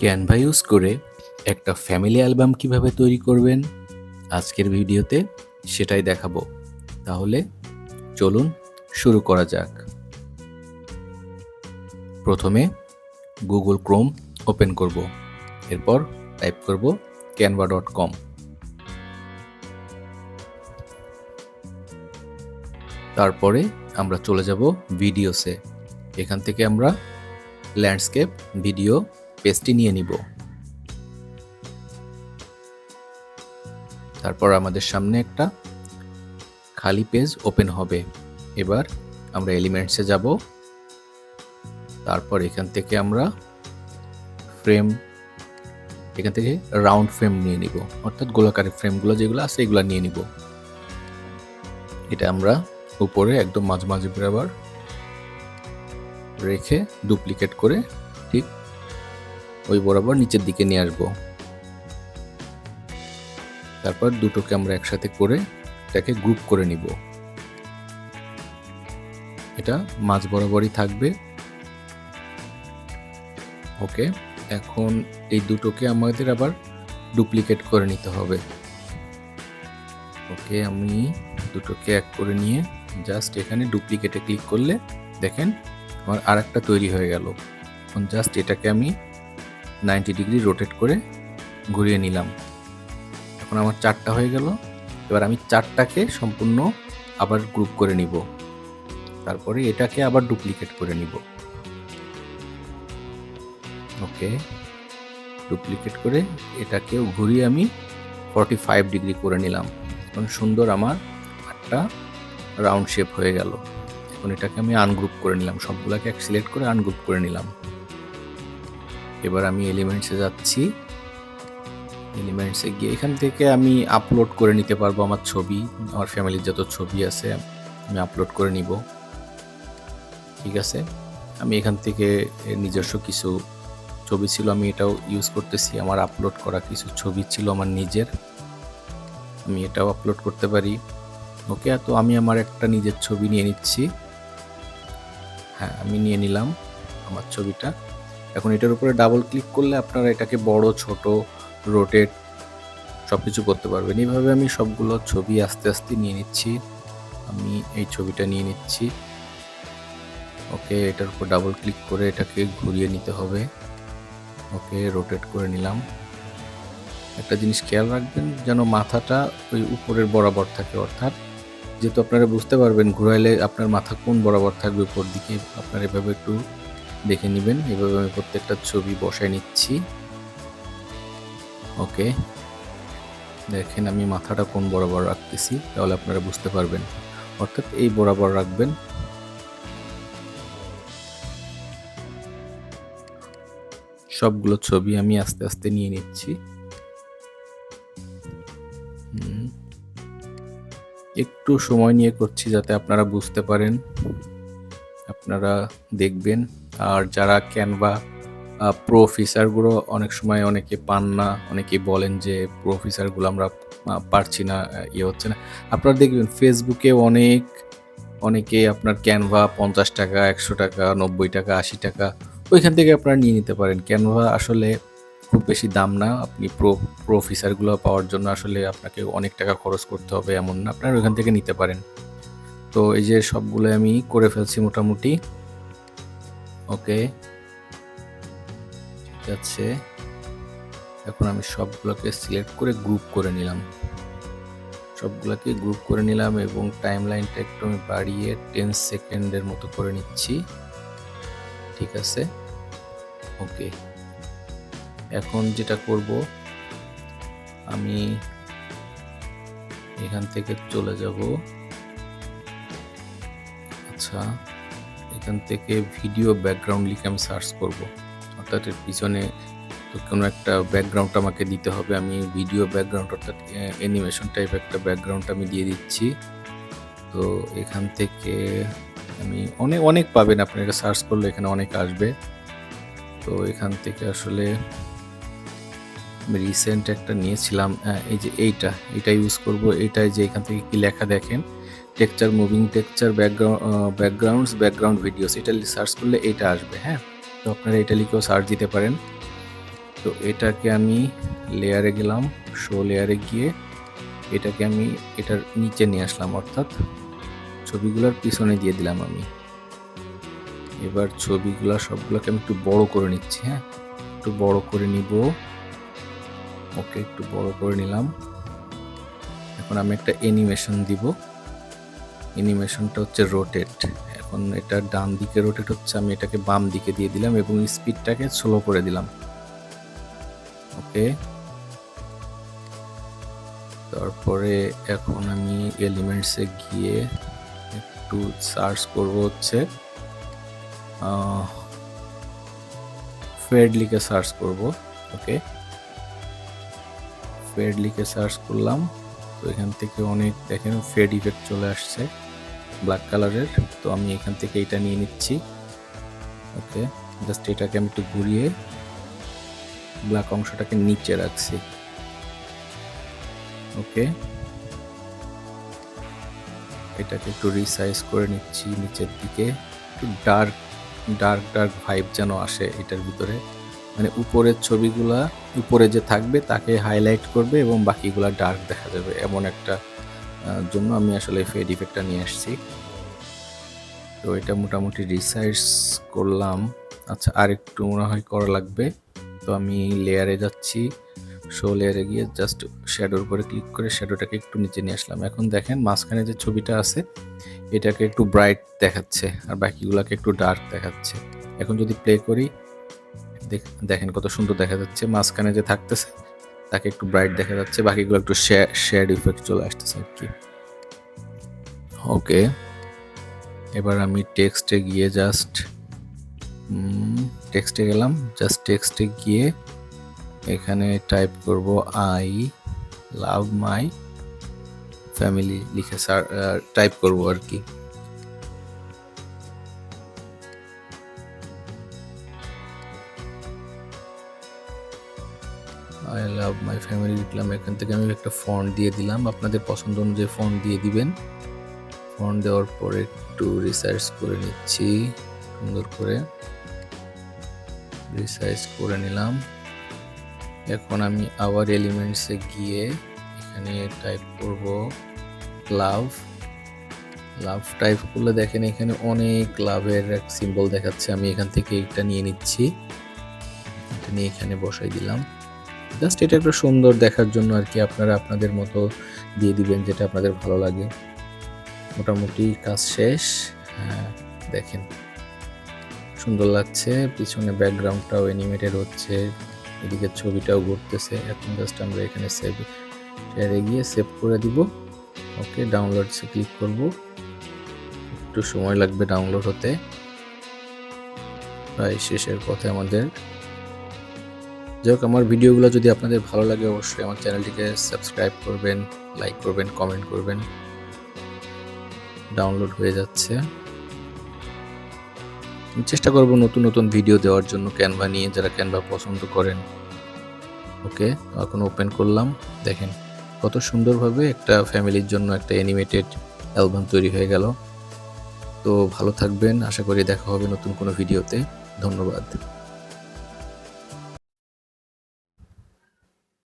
Canva use করে একটা family album কীভাবে তৈরি করবেন আজকের ভিডিওতে সেটাই দেখাবো। তাহলে চলুন শুরু করা যাক। প্রথমে গুগল ক্রোম ওপেন করব। এরপর টাইপ করব ক্যানভা ডট কম। তারপরে আমরা চলে যাব ভিডিওসে। এখান থেকে আমরা ল্যান্ডস্কেপ, ভিডিও পেজটি নিয়ে নিব। তারপর আমাদের সামনে একটা খালি পেজ ওপেন হবে। এবার আমরা এলিমেন্টসে যাব। তারপর এখান থেকে আমরা ফ্রেম, এখান থেকে রাউন্ড ফ্রেম নিয়ে নিব। অর্থাৎ গোলাকারের ফ্রেমগুলো যেগুলো আছে এগুলো নিয়ে নিব। এটা আমরা উপরে একদম মাঝ মাঝে বরাবর রেখে ডুপ্লিকেট করে ঠিক ওই বরাবর নিচের দিকে নিয়ে আসব। তারপর দুটোকে আমরা একসাথে করে এটাকে গ্রুপ করে নিব। এটা মাঝ বরাবরই থাকবে। ওকে, এখন এই দুটোকে আমাদের আবার ডুপ্লিকেট করে নিতে হবে। ওকে, আমি দুটোকে এক করে নিয়ে জাস্ট এখানে ডুপ্লিকেটে ক্লিক করলে দেখেন আমার আর একটা তৈরি হয়ে গেল। এখন জাস্ট এটাকে আমি নাইনটি ডিগ্রি রোটেট করে ঘুরিয়ে নিলাম। এখন আমার চারটা হয়ে গেল। এবার আমি চারটাকে সম্পূর্ণ আবার গ্রুপ করে নিব। তারপরে এটাকে আবার ডুপ্লিকেট করে নিব। ওকে। ডুপ্লিকেট করে এটাকেও ঘুরিয়ে আমি ফর্টি ফাইভ ডিগ্রি করে নিলাম। এখন সুন্দর আমার একটা রাউন্ড শেপ হয়ে গেল। এখন এটাকে আমি আনগ্রুপ করে নিলাম। সবগুলোকে এক সিলেক্ট করে আনগ্রুপ করে নিলাম। এবার আমি এলিমেন্টসে যাচ্ছি। এলিমেন্টসে গিয়ে এখান থেকে আমি আপলোড করে নিতে পারব আমার ছবি। আমার ফ্যামিলির যত ছবি আছে, আমি আপলোড করে নিব। ঠিক আছে? আমি এখান থেকে নিজস্ব কিছু ছবি ছিল, আমি এটাও ইউজ করতেছি। আমার আপলোড করা কিছু ছবি ছিল আমার নিজের। আমি এটাও আপলোড করতে পারি। ওকে তো আমি আমার একটা নিজের ছবি নিয়ে নিচ্ছি। হ্যাঁ আমি নিয়ে নিলাম আমার ছবিটা। এখন এটার উপরে ডাবল ক্লিক করলে আপনারা এটাকে বড়, ছোট রোটেট সব কিছু করতে পারবেন। এইভাবে আমি সবগুলো ছবি আস্তে আস্তে নিয়ে নিচ্ছি। আমি এই ছবিটা নিয়ে নিচ্ছি। ওকে, এটার উপর ডাবল ক্লিক করে এটাকে ঘুরিয়ে নিতে হবে। ওকে রোটেট করে নিলাম। একটা জিনিস খেয়াল রাখবেন, যেন মাথাটা ওই উপরের বরাবর থাকে, অর্থাৎ যেহেতু আপনারা বুঝতে পারবেন ঘুরাইলে আপনার মাথা কোন বরাবর থাকবে উপর দিকে, আপনার এভাবে একটু দেখে নেবেন। এভাবে আমি প্রত্যেকটা ছবি বসায় নিচ্ছি। ওকে। দেখেন আমি মাথাটা কোন বরাবর রাখতেছি, তাহলে আপনারা বুঝতে পারবেন। অর্থাৎ এই বরাবর রাখবেন। সবগুলো ছবি আমি আস্তে আস্তে নিয়ে নিচ্ছি। একটু সময় নিয়ে করছি যাতে আপনারা বুঝতে পারেন, আপনারা দেখবেন। আর যারা ক্যানভা প্রো অনেক সময় অনেকে পান না, অনেকে বলেন যে প্রো ফিচারগুলো আমরা পারছি না ইয়ে হচ্ছে না। আপনারা দেখবেন ফেসবুকে অনেক, অনেকে আপনার ক্যানভা পঞ্চাশ টাকা, একশো টাকা, নব্বই টাকা, আশি টাকা, ওইখান থেকে আপনারা নিয়ে নিতে পারেন। ক্যানভা আসলে খুব বেশি দাম না, আপনি প্রো প্রো ফিচারগুলো পাওয়ার জন্য আসলে আপনাকে অনেক টাকা খরচ করতে হবে, এমন না। আপনারা ওইখান থেকে নিতে পারেন। তো এই যে সবগুলো আমি করে ফেলছি মোটামুটি। ওকে। ঠিক আছে। এখন আমি সবগুলোকে সিলেক্ট করে গ্রুপ করে নিলাম। সবগুলোকে গ্রুপ করে নিলাম এবং টাইম লাইনটা একটু আমি বাড়িয়ে টেন সেকেন্ডের মতো করে নিচ্ছি। ঠিক আছে? ওকে। এখন যেটা করব, আমি এখান থেকে চলে যাব। আচ্ছা। এখান থেকে ভিডিও ব্যাকগ্রাউন্ড লিখে আমি সার্চ করব। অর্থাৎ এর পিছনে তো কোনো একটা ব্যাকগ্রাউন্ড আমাকে দিতে হবে। আমি ভিডিও ব্যাকগ্রাউন্ড অর্থাৎ অ্যানিমেশন টাইপ একটা ব্যাকগ্রাউন্ড আমি দিয়ে দিচ্ছি। তো এখান থেকে আমি অনেক অনেক পাবেন আপনি এটা সার্চ করলে এখানে অনেক আসবে। তো এখান থেকে আসলে রিসেন্ট একটা নিয়েছিলাম। এই যে এইটা এটা ইউজ করব। এটাই যে এখান থেকে কি লেখা দেখেন texture moving texture background backgrounds background videos এটা সার্চ করলে এটা আসবে হ্যাঁ? তো আপনারা এটা লিখেও সার্চ দিতে পারেন। তো এটাকে আমি লেয়ারে গেলাম শো লেয়ারে গিয়ে এটাকে আমি এটার নিচে নিয়ে আসলাম, অর্থাৎ ছবিগুলোর পিছনে দিয়ে দিলাম আমি। এবার ছবিগুলো সবগুলোকে আমি একটু বড় করে নিচ্ছি হ্যাঁ? একটু বড় করে নিব। ওকে, একটু বড় করে নিলাম। এখন আমি একটা অ্যানিমেশন দিব। অ্যানিমেশনটা হচ্ছে রোটেট এখন এটা ডান দিকে রোটেট হচ্ছে, আমি এটাকে বাম দিকে দিয়ে দিলাম এবং স্পিডটাকে স্লো করে দিলাম। ওকে তারপরে এখন আমি এলিমেন্টসে গিয়ে একটু সার্চ করব হচ্ছে ফেড লিখে সার্চ করব। ওকে ফেড লিখে সার্চ করলাম। তো এখান থেকে অনেক দেখেন ফেড ইফেক্ট চলে আসছে ব্ল্যাক কালারের তো আমি এখান থেকে এটা নিয়ে নিচ্ছি। ওকে জাস্ট এটাকে আমি একটু ঘুরিয়ে ব্ল্যাক অংশটাকে নিচে রাখছি। ওকে এটাকে একটু রিসাইজ করে নিচ্ছি নিচের দিকে। একটু ডার্ক ডার্ক ডার্ক ভাইব যেন আসে এটার ভিতরে। মানে উপরের ছবিগুলা, উপরে যে থাকবে তাকে হাইলাইট করবে এবং বাকিগুলা ডার্ক দেখা যাবে এমন একটা জন্য আমি আসলে ফেড ইফেক্টটা নিয়ে আসছি। তো এটা মোটামুটি রিসাইজ করলাম। আচ্ছা আর একটু মনে হয় করা লাগবে। তো আমি লেয়ারে যাচ্ছি। শো লেয়ারে গিয়ে জাস্ট শ্যাডোর উপরে ক্লিক করে শ্যাডোটাকে একটু নিচে নিয়ে আসলাম। এখন দেখেন মাঝখানে যে ছবিটা আছে, এটাকে একটু ব্রাইট দেখাচ্ছে আর বাকিগুলোকে একটু ডার্ক দেখাচ্ছে। এখন যদি প্লে করি দেখেন কত সুন্দর দেখা যাচ্ছে। মাঝখানে যে থাকতেছে, তাকে একটু ব্রাইট দেখা যাচ্ছে। বাকিগুলো একটু শেড ইফেক্ট চলে আসতেছে আর কি। ওকে এবার আমি টেক্সটে গিয়ে জাস্ট টেক্সটে গেলাম। জাস্ট টেক্সটে গিয়ে এখানে টাইপ করব আই লাভ মাই ফ্যামিলি লিখে টাইপ করব আর কি। আই লাভ মাই ফ্যামিলি লিখলাম। এখান থেকে আমি একটা ফন্ট দিয়ে দিলাম। আপনাদের পছন্দ অনুযায়ী ফন্ট দিয়ে দিবেন। ফন্ট দেওয়ার পরে একটু রিসার্চ করে নিচ্ছি। সুন্দর করে রিসার্চ করে নিলাম। এখন আমি আবার এলিমেন্টসে গিয়ে এখানে টাইপ করব লাভ লাভ টাইপ করলে দেখেন এখানে অনেক লাভের এক সিম্বল দেখাচ্ছে। আমি এখান থেকে এটা নিয়ে নিচ্ছি। এটা নিয়ে এখানে বসাই দিলাম। জাস্ট এটা একটা সুন্দর দেখার জন্য আর কি আপনারা আপনাদের মতো দিয়ে দিবেন যেটা আপনাদের ভালো লাগে। মোটামুটি কাজ শেষ। হ্যাঁ দেখেন। সুন্দর লাগছে। পিছনে ব্যাকগ্রাউন্ডটাও অ্যানিমেটেড হচ্ছে। এদিকে ছবিটাও ঘুরতেছে। এখন জাস্ট আমরা এখানে সেভ শেয়ারে গিয়ে সেভ করে দিব। ওকে ডাউনলোডসে ক্লিক করব। একটু সময় লাগবে ডাউনলোড হতে। প্রায় শেষের পথে আমাদের। যাই হোক, আমার ভিডিওগুলো যদি আপনাদের ভালো লাগে, অবশ্যই আমার চ্যানেলটিকে সাবস্ক্রাইব করবেন, লাইক করবেন, কমেন্ট করবেন। ডাউনলোড হয়ে যাচ্ছে। চেষ্টা করব নতুন নতুন ভিডিও দেওয়ার জন্য ক্যানভা নিয়ে, যারা ক্যানভা পছন্দ করেন। ওকে, এখন ওপেন করলাম। দেখেন, কত সুন্দরভাবে একটা ফ্যামিলির জন্য একটা অ্যানিমেটেড অ্যালবাম তৈরি হয়ে গেল। তো ভালো থাকবেন, আশা করি দেখা হবে নতুন কোনো ভিডিওতে। ধন্যবাদ।